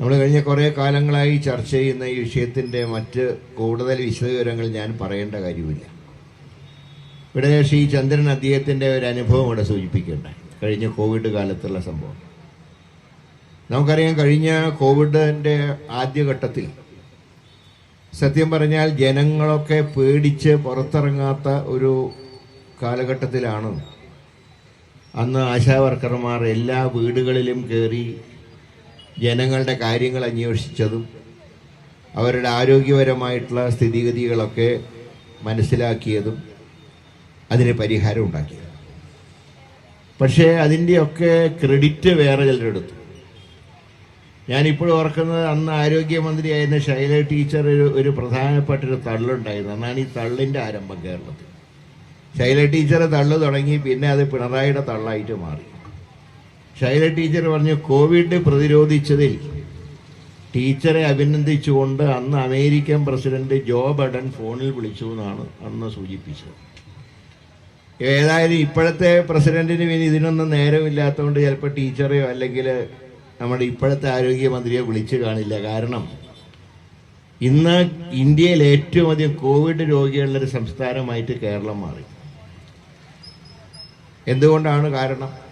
നമ്മൾ കഴിഞ്ഞ കുറേ കാലങ്ങളായി ചർച്ച ചെയ്യുന്ന ഈ വിഷയത്തിന്റെ മറ്റ് കൂടുതൽ വിശദവിവരങ്ങൾ ഞാൻ പറയേണ്ട കാര്യമില്ല. ഇവിടെ ശ്രീ ചന്ദ്രൻ അദ്ദേഹത്തിന്റെ ഒരു അനുഭവം ഇവിടെ സൂചിപ്പിക്കേണ്ട കഴിഞ്ഞ കോവിഡ് കാലത്തുള്ള സംഭവം. നമുക്കറിയാം കഴിഞ്ഞ കോവിഡിന്റെ ആദ്യഘട്ടത്തിൽ സത്യം പറഞ്ഞാൽ ജനങ്ങളൊക്കെ പേടിച്ച് പുറത്തിറങ്ങാത്ത ഒരു കാലഘട്ടത്തിലാണ് അന്ന് ആശാവർക്കർമാർ എല്ലാ വീടുകളിലും കയറി ജനങ്ങളുടെ കാര്യങ്ങൾ അന്വേഷിച്ചതും അവരുടെ ആരോഗ്യപരമായിട്ടുള്ള സ്ഥിതിഗതികളൊക്കെ മനസ്സിലാക്കിയതും അതിന് പരിഹാരം ഉണ്ടാക്കിയത്. പക്ഷേ അതിന്റെയൊക്കെ ക്രെഡിറ്റ് വേറെ ചിലരെടുത്തു ഞാനിപ്പോഴും ഓർക്കുന്നത് അന്ന് ആരോഗ്യമന്ത്രിയായിരുന്ന ശൈല ടീച്ചർ ഒരു ഒരു പ്രധാനപ്പെട്ട ഒരു തള്ളുണ്ടായിരുന്നു. അന്നാണ് ഈ തള്ളിന്റെ ആരംഭം കേരളത്തിൽ. ശൈല ടീച്ചർ തള്ളു തുടങ്ങി പിന്നെ അത് പിണറായിയുടെ തള്ളായിട്ട് മാറി. ശൈല ടീച്ചർ പറഞ്ഞു കോവിഡ് പ്രതിരോധിച്ചതിൽ ടീച്ചറെ അഭിനന്ദിച്ചുകൊണ്ട് അന്ന് അമേരിക്കൻ പ്രസിഡന്റ് ജോ ബൈഡൻ ഫോണിൽ വിളിച്ചു എന്നാണ് അന്ന് സൂചിപ്പിച്ചത്. ഏതായാലും ഇപ്പോഴത്തെ പ്രസിഡന്റിന് പിന്നെ ഇതിനൊന്നും നേരമില്ലാത്തതുകൊണ്ട് ചിലപ്പോൾ ടീച്ചറെയോ അല്ലെങ്കിൽ നമ്മുടെ ഇപ്പോഴത്തെ ആരോഗ്യമന്ത്രിയെ വിളിച്ചു കാണില്ല. കാരണം ഇന്ന് ഇന്ത്യയിൽ ഏറ്റവും അധികം കോവിഡ് രോഗികളുടെ ഒരു സംസ്ഥാനമായിട്ട് കേരളം മാറി. എന്തുകൊണ്ടാണ് കാരണം?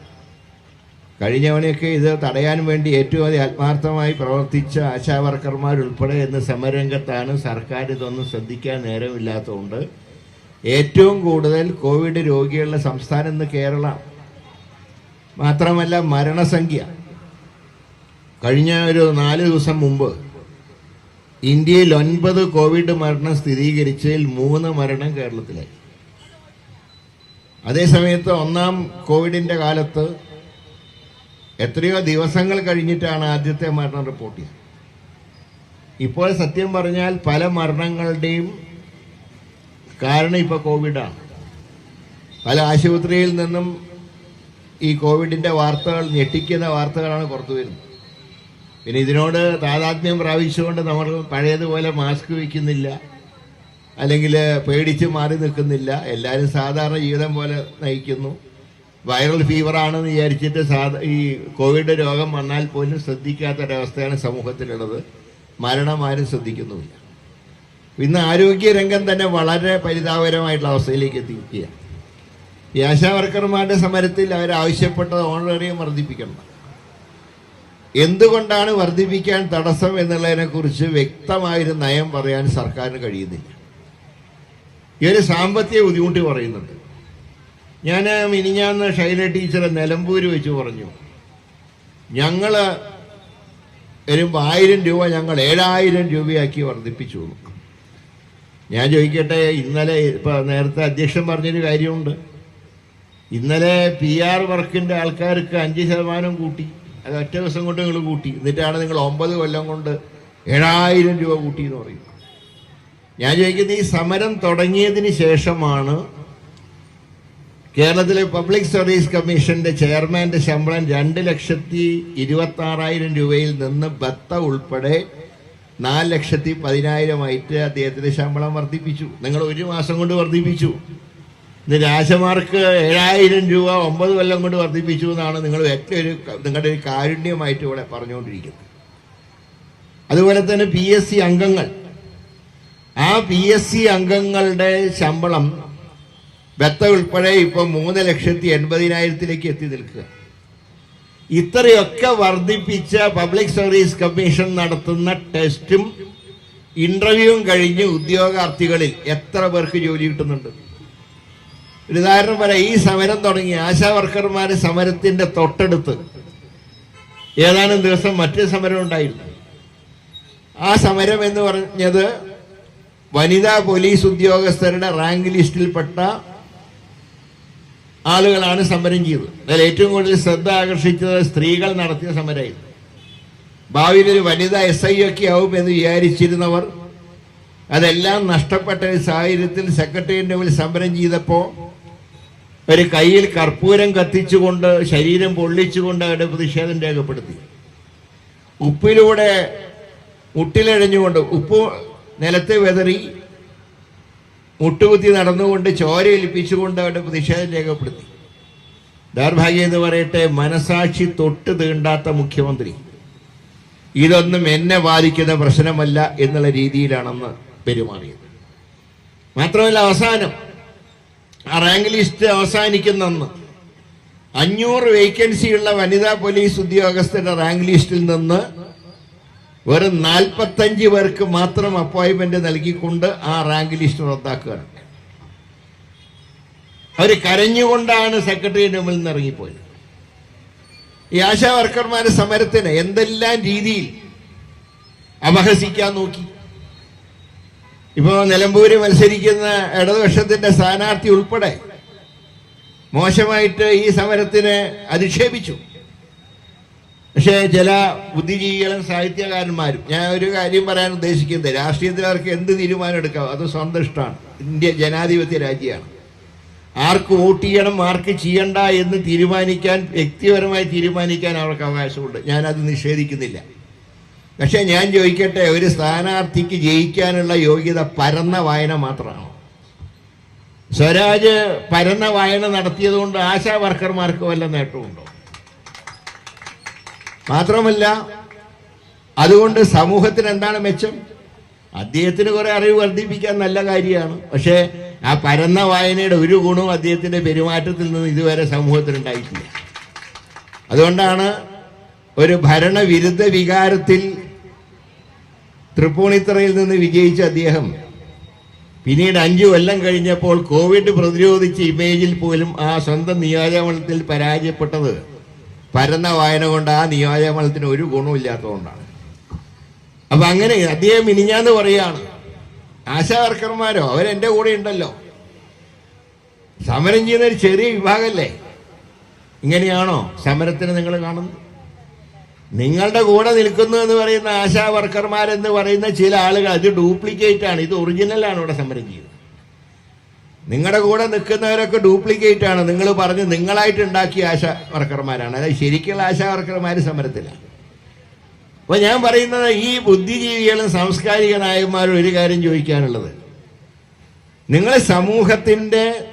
കഴിഞ്ഞവനെയൊക്കെ ഇത് തടയാൻ വേണ്ടി ഏറ്റവും അധികം ആത്മാർത്ഥമായി പ്രവർത്തിച്ച ആശാവർക്കർമാരുൾപ്പെടെ എന്ന സമരംഗത്താണ് സർക്കാർ ഇതൊന്നും ശ്രദ്ധിക്കാൻ നേരമില്ലാത്തതുകൊണ്ട് ഏറ്റവും കൂടുതൽ കോവിഡ് രോഗികളുടെ സംസ്ഥാനം ഇന്ന് കേരള. മാത്രമല്ല മരണസംഖ്യ. കഴിഞ്ഞ ഒരു നാല് ദിവസം മുമ്പ് ഇന്ത്യയിൽ ഒൻപത് കോവിഡ് മരണം സ്ഥിരീകരിച്ചതിൽ മൂന്ന് മരണം കേരളത്തിലായി. അതേസമയത്ത് ഒന്നാം കോവിഡിന്റെ കാലത്ത് എത്രയോ ദിവസങ്ങൾ കഴിഞ്ഞിട്ടാണ് ആദ്യത്തെ മരണം റിപ്പോർട്ട് ചെയ്തത്. ഇപ്പോൾ സത്യം പറഞ്ഞാൽ പല മരണങ്ങളുടെയും കാരണം ഇപ്പോൾ കോവിഡാണ്. പല ആശുപത്രിയിൽ നിന്നും ഈ കോവിഡിന്റെ വാർത്തകൾ ഞെട്ടിക്കുന്ന വാർത്തകളാണ് പുറത്തു വരുന്നത്. പിന്നെ ഇതിനോട് താതാത്മ്യം പ്രാപിച്ചുകൊണ്ട് നമ്മൾ പഴയതുപോലെ മാസ്ക് വയ്ക്കുന്നില്ല അല്ലെങ്കിൽ പേടിച്ച് മാറി നിൽക്കുന്നില്ല. എല്ലാവരും സാധാരണ ജീവിതം പോലെ നയിക്കുന്നു. വൈറൽ ഫീവറാണെന്ന് വിചാരിച്ചിട്ട് സാധാ ഈ കോവിഡ് രോഗം വന്നാൽ പോലും ശ്രദ്ധിക്കാത്ത ഒരവസ്ഥയാണ് സമൂഹത്തിലുള്ളത്. മരണം ആരും ശ്രദ്ധിക്കുന്നുമില്ല. ഇന്ന് ആരോഗ്യ രംഗം തന്നെ വളരെ പരിതാപകരമായിട്ടുള്ള അവസ്ഥയിലേക്ക് എത്തിയിരിക്കുകയാണ്. ഈ ആശാവർക്കർമാരുടെ സമരത്തിൽ അവർ ആവശ്യപ്പെട്ടത് ഓണറേറിയം വർദ്ധിപ്പിക്കണം. എന്തുകൊണ്ടാണ് വർദ്ധിപ്പിക്കാൻ തടസ്സം എന്നുള്ളതിനെ കുറിച്ച് വ്യക്തമായൊരു നയം പറയാൻ സർക്കാരിന് കഴിയുന്നില്ല. ഈ ഒരു സാമ്പത്തിക ബുദ്ധിമുട്ട് പറയുന്നുണ്ട്. ഞാൻ മിനിഞ്ഞാന്ന് ഷൈല ടീച്ചർ നിലമ്പൂര് വെച്ച് പറഞ്ഞു. ഞങ്ങൾ വരുമ്പോൾ ആയിരം രൂപ ഞങ്ങൾ ഏഴായിരം രൂപയാക്കി വർദ്ധിപ്പിച്ചു. ഞാൻ ചോദിക്കട്ടെ ഇന്നലെ ഇപ്പൊ നേരത്തെ അധ്യക്ഷൻ പറഞ്ഞൊരു കാര്യമുണ്ട്. ഇന്നലെ പി ആർ വർക്കിന്റെ ആൾക്കാർക്ക് അഞ്ച് ശതമാനം കൂട്ടി. അത് ഒറ്റ ദിവസം കൊണ്ട് നിങ്ങൾ കൂട്ടി. എന്നിട്ടാണ് നിങ്ങൾ ഒമ്പത് കൊല്ലം കൊണ്ട് ഏഴായിരം രൂപ കൂട്ടി എന്ന് പറയുന്നത്. ഞാൻ ചോദിക്കുന്നത് ഈ സമരം തുടങ്ങിയതിന് ശേഷമാണ് കേരളത്തിലെ പബ്ലിക് സർവീസ് കമ്മീഷന്റെ ചെയർമാന്റെ ശമ്പളം രണ്ട് ലക്ഷത്തി ഇരുപത്തി ആറായിരം രൂപയിൽ നിന്ന് ബത്ത ഉൾപ്പെടെ നാല് ലക്ഷത്തി പതിനായിരമായിട്ട് അദ്ദേഹത്തിന്റെ ശമ്പളം വർദ്ധിപ്പിച്ചു. നിങ്ങൾ ഒരു മാസം കൊണ്ട് വർദ്ധിപ്പിച്ചു. ഇന്ന് രാജമാർക്ക് ഏഴായിരം രൂപ ഒമ്പത് കൊല്ലം കൊണ്ട് വർദ്ധിപ്പിച്ചു എന്നാണ് നിങ്ങൾ ഏറ്റവും ഒരു നിങ്ങളുടെ ഒരു കാരുണ്യമായിട്ട് ഇവിടെ പറഞ്ഞുകൊണ്ടിരിക്കുന്നത്. അതുപോലെ തന്നെ പി എസ് സി അംഗങ്ങൾ. ആ പി എസ് സി അംഗങ്ങളുടെ ശമ്പളം ബത്ത ഉൾപ്പെടെ ഇപ്പൊ മൂന്ന് ലക്ഷത്തി എൺപതിനായിരത്തിലേക്ക് എത്തി നിൽക്കുക. ഇത്രയൊക്കെ വർദ്ധിപ്പിച്ച പബ്ലിക് സർവീസ് കമ്മീഷൻ നടത്തുന്ന ടെസ്റ്റും ഇന്റർവ്യൂവും കഴിഞ്ഞ് ഉദ്യോഗാർത്ഥികളിൽ എത്ര പേർക്ക് ജോലി കിട്ടുന്നുണ്ട്? ഒരു ഉദാഹരണം പറയാം ഈ സമരം തുടങ്ങി ആശാ വർക്കർമാർ സമരത്തിന്റെ തൊട്ടടുത്ത് ഏതാനും ദിവസം മറ്റൊരു സമരം ഉണ്ടായിരുന്നു. ആ സമരം എന്ന് പറഞ്ഞത് വനിതാ പോലീസ് ഉദ്യോഗസ്ഥരുടെ റാങ്ക് ലിസ്റ്റിൽപ്പെട്ട ആളുകളാണ് സമരം ചെയ്തത്. അതിൽ ഏറ്റവും കൂടുതൽ ശ്രദ്ധ ആകർഷിച്ചത് സ്ത്രീകൾ നടത്തിയ സമരമായിരുന്നു ഭാവിയിൽ ഒരു വനിതാ എസ് ഐ ഒക്കെ ആവും എന്ന് വിചാരിച്ചിരുന്നവർ അതെല്ലാം നഷ്ടപ്പെട്ട ഒരു സാഹചര്യത്തിൽ സെക്രട്ടേറിയറ്റിന്റെ മുന്നിൽ സമരം ചെയ്തപ്പോൾ ഒരു കയ്യിൽ കർപ്പൂരം കത്തിച്ചുകൊണ്ട് ശരീരം പൊള്ളിച്ചുകൊണ്ട് അവരുടെ പ്രതിഷേധം രേഖപ്പെടുത്തി. ഉപ്പിലൂടെ മുട്ടിലഴഞ്ഞുകൊണ്ട് ഉപ്പ് നിലത്തെ വെതറി മുട്ടുകുത്തി നടന്നുകൊണ്ട് ചോര ഏൽപ്പിച്ചുകൊണ്ട് അവരുടെ പ്രതിഷേധം രേഖപ്പെടുത്തി. ദൗർഭാഗ്യം എന്ന് പറയട്ടെ മനസാക്ഷി തൊട്ട് തീണ്ടാത്ത മുഖ്യമന്ത്രി. ഇതൊന്നും എന്നെ ബാധിക്കുന്ന പ്രശ്നമല്ല എന്നുള്ള രീതിയിലാണെന്ന് പെരുമാറിയത്. മാത്രമല്ല അവസാനം ആ റാങ്ക് ലിസ്റ്റ് അവസാനിക്കുന്നെന്ന്. അഞ്ഞൂറ് വേക്കൻസിയുള്ള വനിതാ പോലീസ് ഉദ്യോഗസ്ഥരുടെ റാങ്ക് ലിസ്റ്റിൽ നിന്ന് വെറും നാൽപ്പത്തഞ്ച് പേർക്ക് മാത്രം അപ്പോയിൻമെന്റ് നൽകിക്കൊണ്ട് ആ റാങ്ക് ലിസ്റ്റ് റദ്ദാക്കുകയാണ്. അവർ കരഞ്ഞുകൊണ്ടാണ് സെക്രട്ടറിയുടെ മുമ്പിൽ നിന്ന് ഇറങ്ങിപ്പോയത്. ഈ ആശാ വർക്കർമാരെ സമരത്തിന് എന്തെല്ലാം രീതിയിൽ അപഹസിക്കാൻ നോക്കി? ഇപ്പോ നിലമ്പൂര് മത്സരിക്കുന്ന ഇടതുപക്ഷത്തിന്റെ സ്ഥാനാർത്ഥി ഉൾപ്പെടെ മോശമായിട്ട് ഈ സമരത്തിന് അധിക്ഷേപിച്ചു. പക്ഷേ ചില ബുദ്ധിജീവികളും സാഹിത്യകാരന്മാരും ഞാൻ ഒരു കാര്യം പറയാൻ ഉദ്ദേശിക്കുന്നത് രാഷ്ട്രീയത്തിൽ അവർക്ക് എന്ത് തീരുമാനം എടുക്കാം അത് സ്വന്തം ഇഷ്ടമാണ്. ഇന്ത്യ ജനാധിപത്യ രാജ്യമാണ്. ആർക്ക് വോട്ട് ചെയ്യണം ആർക്ക് ചെയ്യണ്ട എന്ന് തീരുമാനിക്കാൻ വ്യക്തിപരമായി തീരുമാനിക്കാൻ അവർക്ക് അവകാശമുണ്ട്. ഞാനത് നിഷേധിക്കുന്നില്ല. പക്ഷേ ഞാൻ ചോദിക്കട്ടെ ഒരു സ്ഥാനാർത്ഥിക്ക് ജയിക്കാനുള്ള യോഗ്യത പരന്ന വായന മാത്രമാണ്? സ്വരാജ് പരന്ന വായന നടത്തിയതുകൊണ്ട് ആശാ വർക്കർമാർക്ക് വല്ല നേട്ടമുണ്ടോ? മാത്രമല്ല അതുകൊണ്ട് സമൂഹത്തിന് എന്താണ് മെച്ചം? അദ്ദേഹത്തിന് കുറെ അറിവ് വർദ്ധിപ്പിക്കാൻ നല്ല കാര്യമാണ്. പക്ഷേ ആ പരന്ന വായനയുടെ ഒരു ഗുണവും അദ്ദേഹത്തിന്റെ പെരുമാറ്റത്തിൽ നിന്ന് ഇതുവരെ സമൂഹത്തിൽ ഉണ്ടായിട്ടില്ല അതുകൊണ്ടാണ് ഒരു ഭരണവിരുദ്ധ വികാരത്തിൽ തൃപ്പൂണിത്തറയിൽ നിന്ന് വിജയിച്ച അദ്ദേഹം. പിന്നീട് അഞ്ചു കൊല്ലം കഴിഞ്ഞപ്പോൾ കോവിഡ് പ്രതിരോധിച്ച ഇമേജിൽ പോലും ആ സ്വന്തം നിയോജകമണ്ഡലത്തിൽ പരാജയപ്പെട്ടത് പരന്ന വായന കൊണ്ട് ആ നിയോജകമണ്ഡലത്തിന് ഒരു ഗുണമില്ലാത്തതുകൊണ്ടാണ് അപ്പൊ അങ്ങനെ അദ്ദേഹം മിനിഞ്ഞാന്ന് പറയാണ് ആശാവർക്കർമാരോ അവരെന്റെ കൂടെ ഉണ്ടല്ലോ. സമരം ചെയ്യുന്ന ഒരു ചെറിയ വിഭാഗമല്ലേ ഇങ്ങനെയാണോ സമരത്തിന് നിങ്ങൾ കാണുന്നത്? നിങ്ങളുടെ കൂടെ നിൽക്കുന്നു എന്ന് പറയുന്ന ആശാ വർക്കർമാരെന്ന് പറയുന്ന ചില ആളുകൾ അത് ഡ്യൂപ്ലിക്കേറ്റ് ആണ് ഇത് ഒറിജിനലാണ് ഇവിടെ സമരം ചെയ്യുന്നത്. നിങ്ങളുടെ കൂടെ നിൽക്കുന്നവരൊക്കെ ഡ്യൂപ്ലിക്കേറ്റ് ആണ്. നിങ്ങൾ പറഞ്ഞ് നിങ്ങളായിട്ട് ഉണ്ടാക്കിയ ആശ വർക്കർമാരാണ്. അതായത് ശരിക്കുള്ള ആശാ വർക്കർമാർ സമരത്തിലാണ് അപ്പൊ ഞാൻ പറയുന്നത് ഈ ബുദ്ധിജീവികളും സാംസ്കാരിക നായകന്മാരും ഒരു കാര്യം ചോദിക്കാനുള്ളത്. നിങ്ങൾ സമൂഹത്തിന്റെ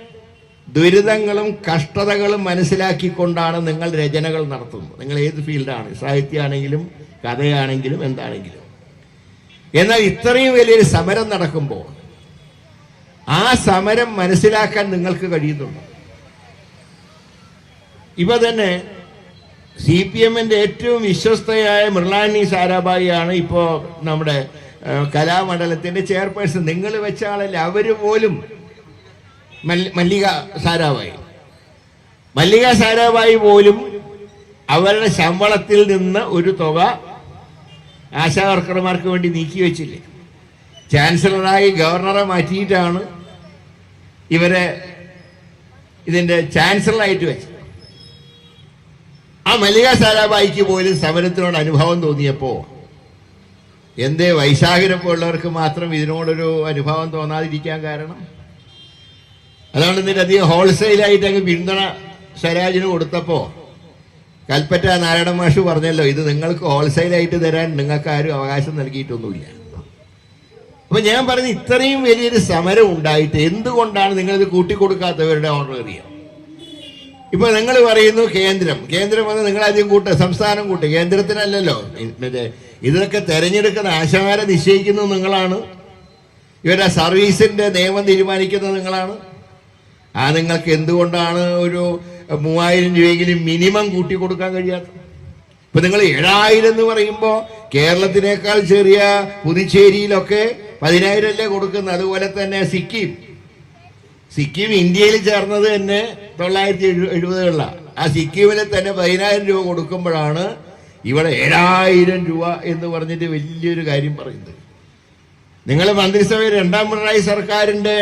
ദുരിതങ്ങളും കഷ്ടതകളും മനസ്സിലാക്കിക്കൊണ്ടാണ് നിങ്ങൾ രചനകൾ നടത്തുന്നത്. നിങ്ങൾ ഏത് ഫീൽഡാണ്? സാഹിത്യമാണെങ്കിലും കഥയാണെങ്കിലും എന്താണെങ്കിലും. എന്നാൽ ഇത്രയും വലിയൊരു സമരം നടക്കുമ്പോൾ ആ സമരം മനസ്സിലാക്കാൻ നിങ്ങൾക്ക് കഴിയുന്നുണ്ടോ? ഇവ തന്നെ സി പി എമ്മിന്റെ ഏറ്റവും വിശ്വസ്തയായ മൃളാനി സാരാഭായിയാണ് ഇപ്പോ നമ്മുടെ കലാമണ്ഡലത്തിന്റെ ചെയർപേഴ്സൺ. നിങ്ങൾ വെച്ച ആളല്ലേ അവർ പോലും മല്ലിക സാരാഭായി. മല്ലിക സാരാഭായി പോലും അവരുടെ ശമ്പളത്തിൽ നിന്ന് ഒരു തുക ആശാ വർക്കർമാർക്ക് വേണ്ടി നീക്കി വെച്ചില്ലേ. ചാൻസലറായി ഗവർണറെ മാറ്റിയിട്ടാണ് ഇവരെ ഇതിന്റെ ചാൻസലറായിട്ട് വെച്ചു. ആ മല്ലിക സാരാഭായിക്ക് പോലും സമരത്തിനോട് അനുഭവം തോന്നിയപ്പോ എന്തേ വൈശാഖിനെ പോലുള്ളവർക്ക് മാത്രം ഇതിനോടൊരു അനുഭവം തോന്നാതിരിക്കാൻ കാരണം? അതുകൊണ്ട് ഇതിന്റെ അധികം ഹോൾസെയിലായിട്ട് അങ്ങ് പിന്തുണ സ്വരാജിന് കൊടുത്തപ്പോ കൽപ്പറ്റ നാരായണ മാഷ് പറഞ്ഞല്ലോ ഇത് നിങ്ങൾക്ക് ഹോൾസെയിലായിട്ട് തരാൻ നിങ്ങൾക്ക് ആരും അവകാശം നൽകിയിട്ടൊന്നുമില്ല. അപ്പൊ ഞാൻ പറഞ്ഞ ഇത്രയും വലിയൊരു സമരം ഉണ്ടായിട്ട് എന്തുകൊണ്ടാണ് നിങ്ങളിത് കൂട്ടിക്കൊടുക്കാത്തവരുടെ ഓർഡർ അറിയാം? ഇപ്പൊ നിങ്ങൾ പറയുന്നു കേന്ദ്രം. കേന്ദ്രം വന്ന് നിങ്ങൾ ആദ്യം കൂട്ട സംസ്ഥാനം കൂട്ടുക കേന്ദ്രത്തിനല്ലല്ലോ. മറ്റേ ഇതൊക്കെ തെരഞ്ഞെടുക്കുന്ന ആശമാരെ നിശ്ചയിക്കുന്നത് നിങ്ങളാണ്. ഇവരുടെ സർവീസിന്റെ നിയമം തീരുമാനിക്കുന്നത് നിങ്ങളാണ്. ആ നിങ്ങൾക്ക് എന്തുകൊണ്ടാണ് ഒരു മൂവായിരം രൂപയെങ്കിലും മിനിമം കൂട്ടി കൊടുക്കാൻ കഴിയാത്തത്? ഇപ്പൊ നിങ്ങൾ ഏഴായിരം എന്ന് പറയുമ്പോൾ കേരളത്തിനേക്കാൾ ചെറിയ പുതുച്ചേരിയിലൊക്കെ പതിനായിരം അല്ലേ കൊടുക്കുന്നത്? അതുപോലെ തന്നെ സിക്കിം. സിക്കിം ഇന്ത്യയിൽ ചേർന്നത് തന്നെ തൊള്ളായിരത്തി എഴു എഴുപതുകളിലാണ് ആ സിക്കിമിൽ തന്നെ പതിനായിരം രൂപ കൊടുക്കുമ്പോഴാണ് ഇവിടെ ഏഴായിരം രൂപ എന്ന് പറഞ്ഞിട്ട് വലിയൊരു കാര്യം പറയുന്നത്. നിങ്ങൾ മന്ത്രിസഭയിൽ രണ്ടാം പിണറായി സർക്കാരിന്റെ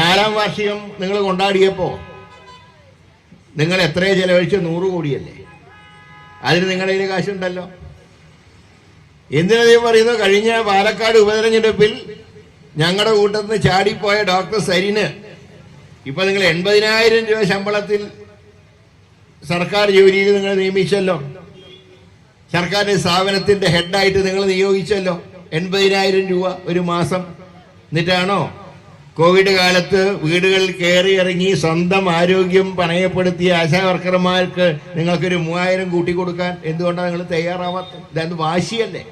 നാലാം വാർഷികം നിങ്ങൾ കൊണ്ടാടിയപ്പോൾ നിങ്ങൾ എത്രയോ ചെലവഴിച്ച നൂറ് കോടിയല്ലേ? അതിന് നിങ്ങളുടെ കാശുണ്ടല്ലോ. എന്തിനധികം പറയുന്നു കഴിഞ്ഞ പാലക്കാട് ഉപതെരഞ്ഞെടുപ്പിൽ ഞങ്ങളുടെ കൂട്ടത്തിൽ നിന്ന് ചാടിപ്പോയ ഡോക്ടർ സരിന് ഇപ്പൊ നിങ്ങൾ എൺപതിനായിരം രൂപ ശമ്പളത്തിൽ സർക്കാർ ജോലിയിൽ നിങ്ങൾ നിയമിച്ചല്ലോ. സർക്കാരിന്റെ സ്ഥാപനത്തിന്റെ ഹെഡായിട്ട് നിങ്ങൾ നിയോഗിച്ചല്ലോ. എൺപതിനായിരം രൂപ ഒരു മാസം. എന്നിട്ടാണോ? കോവിഡ് കാലത്ത് വീടുകളിൽ കയറി ഇറങ്ങി സ്വന്തം ആരോഗ്യം പണയപ്പെടുത്തിയ ആശാവർക്കർമാർക്ക് നിങ്ങൾക്കൊരു മൂവായിരം കൂട്ടി കൊടുക്കാൻ എന്തുകൊണ്ടാണ് നിങ്ങൾ തയ്യാറാവാത്തത്? ഇതായത് വാശിയല്ലേ?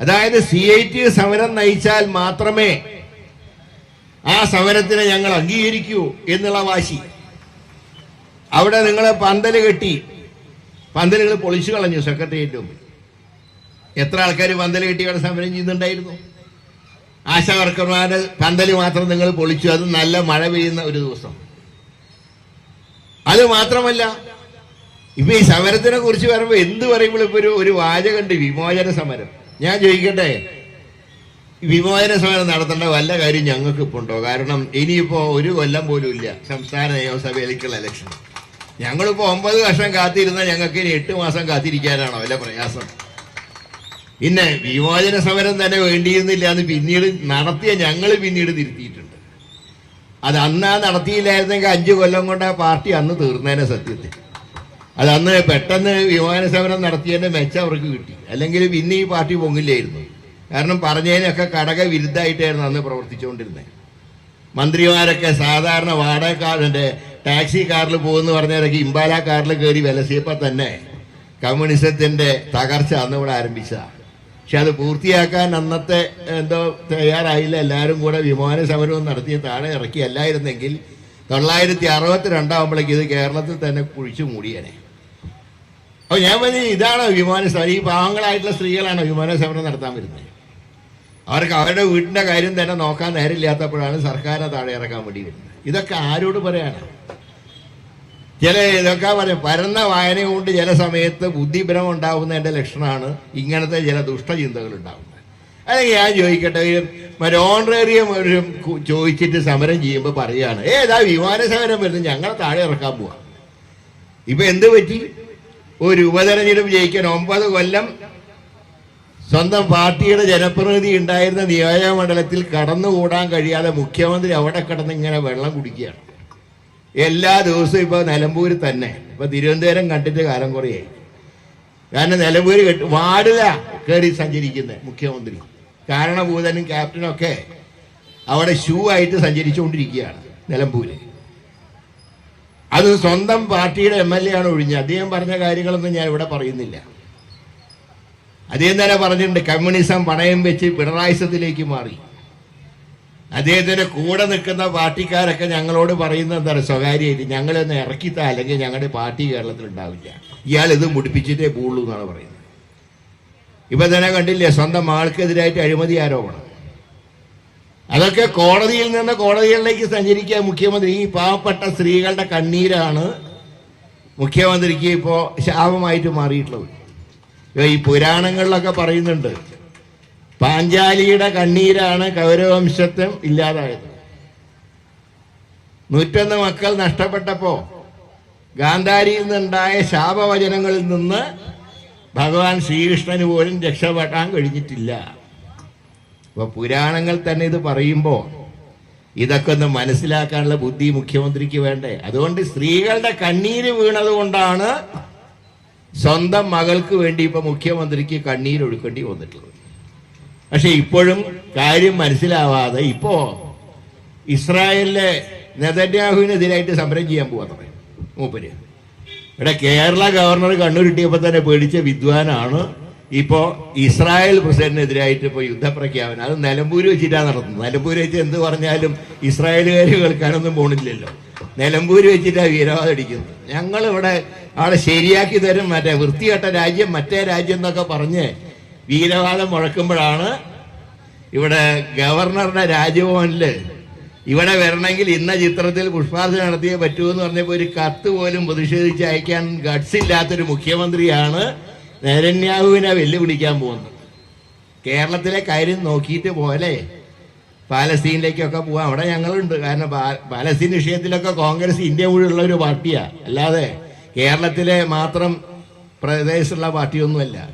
അതായത് സി ഐ ടി സമരം നയിച്ചാൽ മാത്രമേ ആ സമരത്തിനെ ഞങ്ങൾ അംഗീകരിക്കൂ എന്നുള്ള വാശി. അവിടെ നിങ്ങൾ പന്തൽ കെട്ടി പന്തലുകൾ പൊളിച്ചു കളഞ്ഞു സെക്രട്ടേറിയറ്റ് എത്ര ആൾക്കാർ പന്തൽ കെട്ടി അവിടെ സമരം ചെയ്യുന്നുണ്ടായിരുന്നു? ആശാ പന്തൽ മാത്രം നിങ്ങൾ പൊളിച്ചു അത് നല്ല മഴ പെയ്യുന്ന ഒരു ദിവസം. അത് മാത്രമല്ല ഇപ്പൊ ഈ സമരത്തിനെ കുറിച്ച് പറയുമ്പോൾ എന്ത് പറയുമ്പോൾ ഇപ്പൊ ഒരു ഒരു വാചകണ്ട് വിമോചന സമരം. ഞാൻ ചോദിക്കട്ടെ വിമോചന സമരം നടത്തേണ്ട വല്ല കാര്യം ഞങ്ങൾക്ക് ഇപ്പൊ ഉണ്ടോ കാരണം ഇനിയിപ്പോ ഒരു കൊല്ലം പോലും ഇല്ല സംസ്ഥാന നിയമസഭയിലേക്കുള്ള ഇലക്ഷൻ ഞങ്ങളിപ്പോ ഒമ്പത് വർഷം കാത്തിരുന്ന ഞങ്ങൾക്ക് ഇനി എട്ട് മാസം കാത്തിരിക്കാനാണോ വല്ല പ്രയാസം? പിന്നെ വിമോചന സമരം തന്നെ വേണ്ടിയിരുന്നില്ല എന്ന് പിന്നീട് നടത്തിയ ഞങ്ങൾ പിന്നീട് തിരുത്തിയിട്ടുണ്ട്. അത് അന്നാ നടത്തിയില്ലായിരുന്നെങ്കിൽ അഞ്ചു കൊല്ലം കൊണ്ട് ആ പാർട്ടി അന്ന് തീർന്നേനെ സത്യത്തിൽ. അത് അന്ന് പെട്ടെന്ന് വിമാന സമരം നടത്തിയതിന്റെ മെച്ചം അവർക്ക് കിട്ടി. അല്ലെങ്കിൽ പിന്നെ ഈ പാർട്ടി പൊങ്ങില്ലായിരുന്നു. കാരണം പറഞ്ഞതിനൊക്കെ കടക വിരുദ്ധമായിട്ടായിരുന്നു അന്ന് പ്രവർത്തിച്ചുകൊണ്ടിരുന്നത്. മന്ത്രിമാരൊക്കെ സാധാരണ വാടകക്കാരന്റെ ടാക്സി കാറിൽ പോകുമെന്ന് പറഞ്ഞവരൊക്കെ ഇമ്പാല കാറിൽ കയറി വിലസിയപ്പോൾ തന്നെ കമ്മ്യൂണിസത്തിന്റെ തകർച്ച അന്ന് ഇവിടെ ആരംഭിച്ചതാണ് പക്ഷെ അത് പൂർത്തിയാക്കാൻ അന്നത്തെ എന്തോ തയ്യാറായില്ല. എല്ലാവരും കൂടെ വിമാന സമരവും നടത്തി താഴെ ഇറക്കി അല്ലായിരുന്നെങ്കിൽ തൊള്ളായിരത്തി അറുപത്തി രണ്ടാകുമ്പോഴേക്ക് ഇത് കേരളത്തിൽ തന്നെ കുഴിച്ചു മൂടിയേനെ. അപ്പൊ ഞാൻ പറഞ്ഞു ഇതാണോ വിമാന സമരം ഈ പാവങ്ങളായിട്ടുള്ള സ്ത്രീകളാണോ വിമാന സമരം നടത്താൻ വരുന്നത്. അവർക്ക് അവരുടെ വീടിന്റെ കാര്യം തന്നെ നോക്കാൻ നേരമില്ലാത്തപ്പോഴാണ് സർക്കാരിനെ താഴെ ഇറക്കാൻ വേണ്ടി വരുന്നത്. ഇതൊക്കെ ആരോട് പറയാനാണ് ചില ഇതൊക്കെ പറയും പരന്ന വായന കൊണ്ട് ചില സമയത്ത് ബുദ്ധിഭ്രമം ഉണ്ടാവുന്നതിന്റെ ലക്ഷണമാണ് ഇങ്ങനത്തെ ചില ദുഷ്ടചിന്തകൾ ഉണ്ടാവുന്നത്. അല്ലെങ്കിൽ ഞാൻ ചോദിക്കട്ടെ മറ്റേ ഒരു ചോദിച്ചിട്ട് സമരം ചെയ്യുമ്പോൾ പറയാണ് ഏതാ വിമാന സമരം വരുന്നത് ഞങ്ങളെ താഴെ ഇറക്കാൻ പോവാ. ഇപ്പൊ എന്ത് പറ്റി? ഒരു ഉപതെരഞ്ഞെടുപ്പ് ജയിക്കാൻ ഒമ്പത് കൊല്ലം സ്വന്തം പാർട്ടിയുടെ ജനപ്രതിനിധി ഉണ്ടായിരുന്ന നിയോജക മണ്ഡലത്തിൽ കടന്നുകൂടാൻ കഴിയാതെ മുഖ്യമന്ത്രി അവിടെ കിടന്ന് ഇങ്ങനെ വെള്ളം കുടിക്കുകയാണ്. എല്ലാ ദിവസവും ഇപ്പൊ നിലമ്പൂര് തന്നെ. ഇപ്പൊ തിരുവനന്തപുരം കണ്ടിട്ട് കാലം കുറയായി. കാരണം നിലമ്പൂര് കെട്ടി വാടില കയറി സഞ്ചരിക്കുന്നത് മുഖ്യമന്ത്രി. കാരണഭൂതനും ക്യാപ്റ്റനും ഒക്കെ അവിടെ ഷൂ ആയിട്ട് സഞ്ചരിച്ചുകൊണ്ടിരിക്കുകയാണ് നിലമ്പൂര്. അത് സ്വന്തം പാർട്ടിയുടെ എം എൽ എ ആണ് ഒഴിഞ്ഞത്. അദ്ദേഹം പറഞ്ഞ കാര്യങ്ങളൊന്നും ഞാൻ ഇവിടെ പറയുന്നില്ല. അദ്ദേഹം തന്നെ പറഞ്ഞിട്ടുണ്ട് കമ്മ്യൂണിസം പണയം വെച്ച് പിണറായിസത്തിലേക്ക് മാറി. അദ്ദേഹത്തിന്റെ കൂടെ നിൽക്കുന്ന പാർട്ടിക്കാരൊക്കെ ഞങ്ങളോട് പറയുന്നത് എന്താണ്? സ്വകാര്യമായിട്ട് ഞങ്ങളൊന്ന് ഇറക്കിത്താ അല്ലെങ്കിൽ ഞങ്ങളുടെ പാർട്ടി കേരളത്തിൽ ഉണ്ടാവില്ല. ഇയാൾ ഇത് മുടിപ്പിച്ചിട്ടേ പോളൂ എന്നാണ് പറയുന്നത്. ഇപ്പൊ തന്നെ കണ്ടില്ലേ സ്വന്തം ആൾക്കെതിരായിട്ട് അഴിമതി ആരോപണം. അതൊക്കെ കോടതിയിൽ നിന്ന് കോടതികളിലേക്ക് സഞ്ചരിക്കുക മുഖ്യമന്ത്രി. ഈ പാവപ്പെട്ട സ്ത്രീകളുടെ കണ്ണീരാണ് മുഖ്യമന്ത്രിക്ക് ഇപ്പോൾ ശാപമായിട്ട് മാറിയിട്ടുള്ളത്. ഈ പുരാണങ്ങളിലൊക്കെ പറയുന്നുണ്ട്. പാഞ്ചാലിയുടെ കണ്ണീരാണ് കൗരവംശത്വം ഇല്ലാതായത്. നൂറ്റൊന്ന് മക്കൾ നഷ്ടപ്പെട്ടപ്പോ ഗാന്ധാരിയിൽ നിന്നുണ്ടായ ശാപവചനങ്ങളിൽ നിന്ന് ഭഗവാൻ ശ്രീകൃഷ്ണന് പോലും രക്ഷപ്പെടാൻ കഴിഞ്ഞിട്ടില്ല. അപ്പൊ പുരാണങ്ങൾ തന്നെ ഇത് പറയുമ്പോൾ ഇതൊക്കെ ഒന്ന് മനസ്സിലാക്കാനുള്ള ബുദ്ധി മുഖ്യമന്ത്രിക്ക് വേണ്ടേ? അതുകൊണ്ട് സ്ത്രീകളുടെ കണ്ണീര് വീണത് കൊണ്ടാണ് സ്വന്തം മകൾക്ക് വേണ്ടി ഇപ്പൊ മുഖ്യമന്ത്രിക്ക് കണ്ണീര് കണ്ണീരൊഴുക്കേണ്ടി വന്നിട്ടുള്ളത്. പക്ഷെ ഇപ്പോഴും കാര്യം മനസ്സിലാവാതെ ഇപ്പോ ഇസ്രായേലിലെ നെതന്യാഹുവിനെതിരായിട്ട് സമരം ചെയ്യാൻ പോവാ മൂപ്പര്. ഇവിടെ കേരള ഗവർണർ കണ്ണൂർ കിട്ടിയപ്പോൾ തന്നെ പേടിച്ച വിദ്വാനാണ് ഇപ്പോ ഇസ്രായേൽ പ്രസിഡന്റിനെതിരായിട്ട് ഇപ്പൊ യുദ്ധപ്രഖ്യാപനം. അത് നിലമ്പൂര് വെച്ചിട്ടാണ് നടത്തുന്നത്. നിലമ്പൂര് വെച്ച് എന്ത് പറഞ്ഞാലും ഇസ്രായേലുകാർ കേൾക്കാനൊന്നും പോണില്ലല്ലോ. നിലമ്പൂര് വെച്ചിട്ടാണ് വീരവാദം അടിക്കുന്നത്. ഞങ്ങൾ ഇവിടെ അവിടെ ശരിയാക്കി തരും മറ്റേ വൃത്തികെട്ട രാജ്യം മറ്റേ രാജ്യം എന്നൊക്കെ പറഞ്ഞ് വീരവാദം മുഴക്കുമ്പോഴാണ് ഇവിടെ ഗവർണറുടെ രാജ്ഭവനിൽ ഇവിടെ വരണമെങ്കിൽ ഇന്ന ചിത്രത്തിൽ പുഷ്പാർച്ചന നടത്തിയേ പറ്റൂ എന്ന് പറഞ്ഞപ്പോൾ ഒരു കത്ത് പോലും പ്രതിഷേധിച്ച് അയക്കാൻ ഗഡ്സ് ഇല്ലാത്തൊരു മുഖ്യമന്ത്രിയാണ് നെരന്യാഹുവിനെ വെല്ലുവിളിക്കാൻ പോകുന്നത് കേരളത്തിലെ കാര്യം നോക്കിയിട്ട് പോലെ പാലസ്തീനിലേക്കൊക്കെ പോവാം. അവിടെ ഞങ്ങളുണ്ട്. കാരണം പാലസ്തീൻ വിഷയത്തിലൊക്കെ കോൺഗ്രസ് ഇന്ത്യ മുഴുവനുള്ള ഒരു പാർട്ടിയാ. അല്ലാതെ കേരളത്തിലെ മാത്രം പ്രദേശത്തുള്ള പാർട്ടിയൊന്നുമല്ല.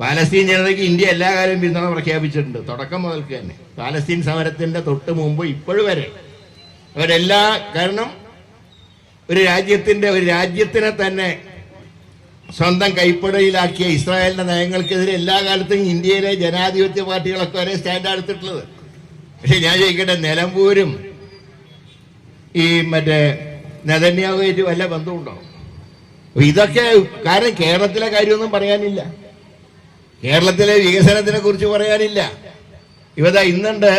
പാലസ്തീൻ ജനതയ്ക്ക് ഇന്ത്യ എല്ലാ കാലവും പിന്തുണ പ്രഖ്യാപിച്ചിട്ടുണ്ട്. തുടക്കം മുതൽക്ക് തന്നെ. പാലസ്തീൻ സമരത്തിന്റെ തൊട്ട് മുമ്പ് ഇപ്പോഴും വരെ. അവരെല്ലാ കാരണം ഒരു രാജ്യത്തിന്റെ ഒരു രാജ്യത്തിനെ തന്നെ സ്വന്തം കൈപ്പടയിലാക്കിയ ഇസ്രായേലിന്റെ നയങ്ങൾക്കെതിരെ എല്ലാ കാലത്തും ഇന്ത്യയിലെ ജനാധിപത്യ പാർട്ടികളൊക്കെ ഒരേ സ്റ്റാൻഡ് എടുത്തിട്ടുള്ളത് പക്ഷെ ഞാൻ ചോദിക്കട്ടെ നിലമ്പൂരും ഈ മറ്റേ നെതന്യാവുമായിട്ട് വല്ല ബന്ധമുണ്ടോ? ഇതൊക്കെ കാരണം കേരളത്തിലെ കാര്യമൊന്നും പറയാനില്ല. കേരളത്തിലെ വികസനത്തിനെ കുറിച്ച് പറയാനില്ല. ഇവതാ ഇന്നുണ്ട്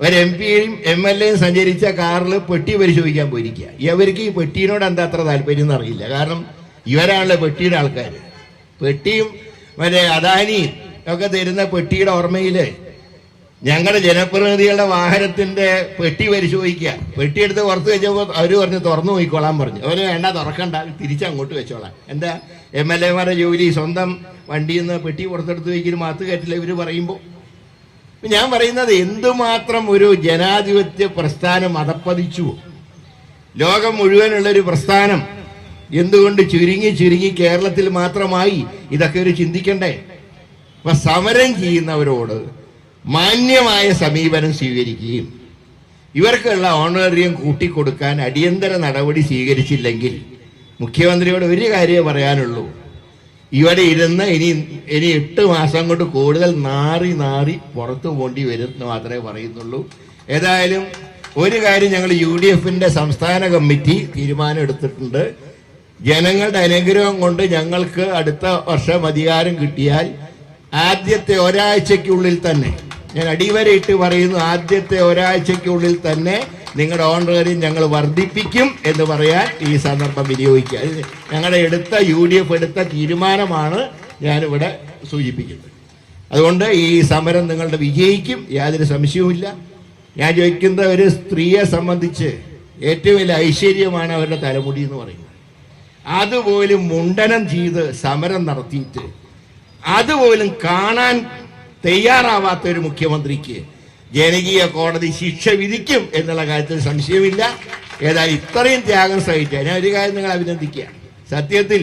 ഒരു എം പിയും എം എൽ എയും സഞ്ചരിച്ച കാറിൽ പെട്ടി പരിശോധിക്കാൻ പോയിരിക്കുക. ഇവർക്ക് ഈ പെട്ടിയിനോട് എന്താ അത്ര താല്പര്യം എന്നറിയില്ല കാരണം ഇവരാണല്ലോ പെട്ടിയുടെ ആൾക്കാർ പെട്ടിയും മറ്റേ അദാനിയും ഒക്കെ തരുന്ന പെട്ടിയുടെ ഓർമ്മയിൽ ഞങ്ങളുടെ ജനപ്രതിനിധികളുടെ വാഹനത്തിന്റെ പെട്ടി പരിശോധിക്കുക പെട്ടി എടുത്ത് പുറത്ത് വെച്ചപ്പോൾ അവർ പറഞ്ഞു തുറന്നു പോയിക്കോളാൻ പറഞ്ഞു. അവർ വേണ്ട തുറക്കണ്ട തിരിച്ചങ്ങോട്ട് വെച്ചോളാം. എന്താ? എം എൽ എമാരുടെ ജോലി സ്വന്തം വണ്ടിയിൽ നിന്ന് പെട്ടി പുറത്തെടുത്ത് വയ്ക്കലും മാത്ത് കയറ്റില്ല ഇവർ പറയുമ്പോൾ ഞാൻ പറയുന്നത് എന്തുമാത്രം ഒരു ജനാധിപത്യ പ്രസ്ഥാനം അതപ്പതിച്ചു ലോകം മുഴുവനുള്ള ഒരു പ്രസ്ഥാനം എന്തുകൊണ്ട് ചുരുങ്ങി ചുരുങ്ങി കേരളത്തിൽ മാത്രമായി ഇതൊക്കെ ഒരു ചിന്തിക്കണ്ടേ? അപ്പൊ സമരം ചെയ്യുന്നവരോട് മാന്യമായ സമീപനം സ്വീകരിക്കുകയും ഇവർക്കുള്ള ഓണറേറിയം കൂട്ടിക്കൊടുക്കാൻ അടിയന്തര നടപടി സ്വീകരിച്ചില്ലെങ്കിൽ മുഖ്യമന്ത്രിയോട് ഒരു കാര്യമേ പറയാനുള്ളൂ. ഇവിടെ ഇരുന്ന് ഇനി ഇനി എട്ട് മാസം കൊണ്ട് കൂടുതൽ നാറി നാറി പുറത്തു പോണ്ടി വരും എന്ന് മാത്രമേ പറയുന്നുള്ളൂ. ഏതായാലും ഒരു കാര്യം ഞങ്ങൾ യു ഡി എഫിന്റെ സംസ്ഥാന കമ്മിറ്റി തീരുമാനം എടുത്തിട്ടുണ്ട്. ജനങ്ങളുടെ അനുഗ്രഹം കൊണ്ട് ഞങ്ങൾക്ക് അടുത്ത വർഷം അധികാരം കിട്ടിയാൽ ആദ്യത്തെ ഒരാഴ്ചയ്ക്കുള്ളിൽ തന്നെ ഞാൻ അടിവരയിട്ട് പറയുന്നു ആദ്യത്തെ ഒരാഴ്ചയ്ക്കുള്ളിൽ തന്നെ നിങ്ങളുടെ ഓണറേറിയം ഞങ്ങൾ വർദ്ധിപ്പിക്കും എന്ന് പറയാൻ ഈ സന്ദർഭം വിനിയോഗിക്കുക. ഞങ്ങളുടെ എടുത്ത യു ഡി എഫ് എടുത്ത തീരുമാനമാണ് ഞാനിവിടെ സൂചിപ്പിക്കുന്നത്. അതുകൊണ്ട് ഈ സമരം നിങ്ങളുടെ വിജയിക്കും യാതൊരു സംശയവുമില്ല. ഞാൻ ചോദിക്കുന്ന ഒരു സ്ത്രീയെ സംബന്ധിച്ച് ഏറ്റവും വലിയ ഐശ്വര്യമാണ് അവരുടെ തലമുടി എന്ന് പറയുന്നത്. അതുപോലും മുണ്ടനം ചെയ്ത് സമരം നടത്തിയിട്ട് അതുപോലും കാണാൻ തയ്യാറാവാത്ത ഒരു മുഖ്യമന്ത്രിക്ക് ജനകീയ കോടതി ശിക്ഷ വിധിക്കും എന്നുള്ള കാര്യത്തിൽ സംശയമില്ല. ഏതായാലും ഇത്രയും ത്യാഗം സഹിച്ച ഞാൻ ഒരു കാര്യം നിങ്ങൾ അഭിനന്ദിക്കുക. സത്യത്തിൽ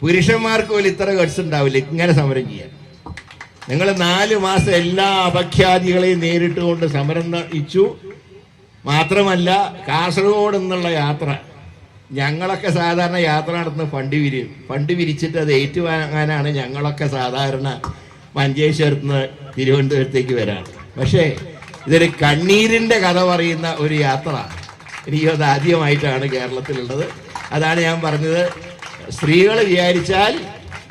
പുരുഷന്മാർക്ക് പോലും ഇത്ര ഗഡ്സ് ഉണ്ടാവില്ല. ഇങ്ങനെ സമരം ചെയ്യാൻ. നിങ്ങൾ നാല് മാസം എല്ലാ അപഖ്യാതികളെയും നേരിട്ടുകൊണ്ട് സമരം നയിച്ചു മാത്രമല്ല കാസർഗോഡ് എന്നുള്ള യാത്ര ഞങ്ങളൊക്കെ സാധാരണ യാത്ര നടത്തുന്ന ഫണ്ട് വിരിയും ഫണ്ട് വിരിച്ചിട്ട് അത് ഏറ്റുവാങ്ങാനാണ് ഞങ്ങളൊക്കെ സാധാരണ മഞ്ചേശ്വരത്ത് നിന്ന് തിരുവനന്തപുരത്തേക്ക് വരാറ്. പക്ഷേ ഇതൊരു കണ്ണീരിന്റെ കഥ പറയുന്ന ഒരു യാത്ര എനിക്ക് അത് ആദ്യമായിട്ടാണ് കേരളത്തിലുള്ളത്. അതാണ് ഞാൻ പറഞ്ഞത്. സ്ത്രീകൾ വിചാരിച്ചാൽ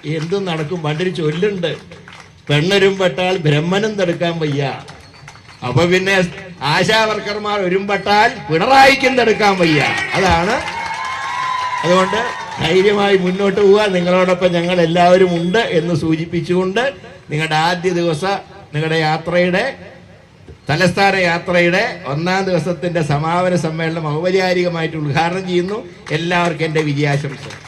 എന്തും നടക്കും. പണ്ടൊരു ചൊല്ലുണ്ട് പെണ്ണൊരും പെട്ടാൽ ബ്രഹ്മനും തടുക്കാൻ വയ്യ. അപ്പൊ പിന്നെ ആശാവർക്കർമാർ ഒരുമ്പെട്ടാൽ പിണറായിക്കും തടുക്കാൻ വയ്യ. അതാണ് അതുകൊണ്ട് ധൈര്യമായി മുന്നോട്ട് പോവുക. നിങ്ങളോടൊപ്പം ഞങ്ങൾ എല്ലാവരും ഉണ്ട് എന്ന് സൂചിപ്പിച്ചുകൊണ്ട് നിങ്ങളുടെ ആദ്യ ദിവസം നിങ്ങളുടെ യാത്രയുടെ തലസ്ഥാന യാത്രയുടെ ഒന്നാം ദിവസത്തിന്റെ സമാപന സമ്മേളനം ഔപചാരികമായിട്ട് ഉദ്ഘാടനം ചെയ്യുന്നു. എല്ലാവർക്കും എന്റെ വിജയാശംസകൾ.